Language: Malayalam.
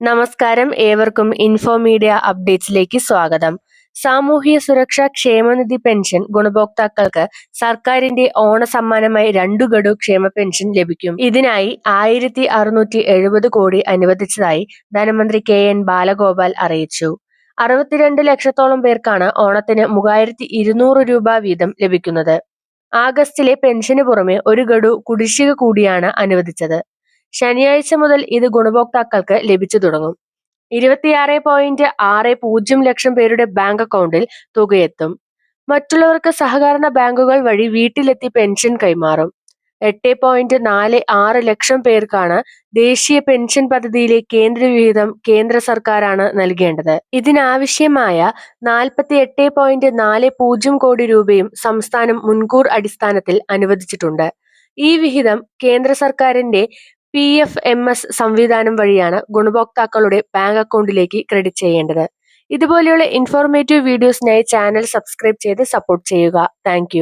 നമസ്കാരം. ഏവർക്കും ഇൻഫോ മീഡിയ അപ്ഡേറ്റ്സിലേക്ക് സ്വാഗതം. സാമൂഹ്യ സുരക്ഷാ ക്ഷേമനിധി പെൻഷൻ ഗുണഭോക്താക്കൾക്ക് സർക്കാരിന്റെ ഓണസമ്മാനമായി രണ്ടു ഗഡു ക്ഷേമ പെൻഷൻ ലഭിക്കും. ഇതിനായി ആയിരത്തി അറുന്നൂറ്റി എഴുപത് കോടി അനുവദിച്ചതായി ധനമന്ത്രി കെ എൻ ബാലഗോപാൽ അറിയിച്ചു. അറുപത്തിരണ്ട് ലക്ഷത്തോളം പേർക്കാണ് ഓണത്തിന് മൂവായിരത്തി ഇരുന്നൂറ് രൂപ വീതം ലഭിക്കുന്നത്. ആഗസ്റ്റിലെ പെൻഷന് പുറമെ ഒരു ഗഡു കുടിശ്ശിക കൂടിയാണ് അനുവദിച്ചത്. ശനിയാഴ്ച മുതൽ ഇത് ഗുണഭോക്താക്കൾക്ക് ലഭിച്ചു തുടങ്ങും. ഇരുപത്തിയാറ് പോയിന്റ് ആറ് പൂജ്യം ലക്ഷം പേരുടെ ബാങ്ക് അക്കൗണ്ടിൽ തുകയെത്തും. മറ്റുള്ളവർക്ക് സഹകരണ ബാങ്കുകൾ വഴി വീട്ടിലെത്തി പെൻഷൻ കൈമാറും. എട്ട് പോയിന്റ് നാല് ആറ് ലക്ഷം പേർക്കാണ് ദേശീയ പെൻഷൻ പദ്ധതിയിലെ കേന്ദ്ര വിഹിതം കേന്ദ്ര സർക്കാരാണ് നൽകേണ്ടത്. ഇതിനാവശ്യമായ നാൽപ്പത്തി എട്ട് പോയിന്റ് നാല് പൂജ്യം കോടി രൂപയും സംസ്ഥാനം മുൻകൂർ അടിസ്ഥാനത്തിൽ അനുവദിച്ചിട്ടുണ്ട്. ഈ വിഹിതം കേന്ദ്ര സർക്കാരിന്റെ പി എഫ് എം എസ് സംവിധാനം വഴിയാണ് ഗുണഭോക്താക്കളുടെ ബാങ്ക് അക്കൗണ്ടിലേക്ക് ക്രെഡിറ്റ് ചെയ്യേണ്ടത്. ഇതുപോലെയുള്ള ഇൻഫോർമേറ്റീവ് വീഡിയോസിനായി ചാനൽ സബ്സ്ക്രൈബ് ചെയ്ത് സപ്പോർട്ട് ചെയ്യുക. താങ്ക്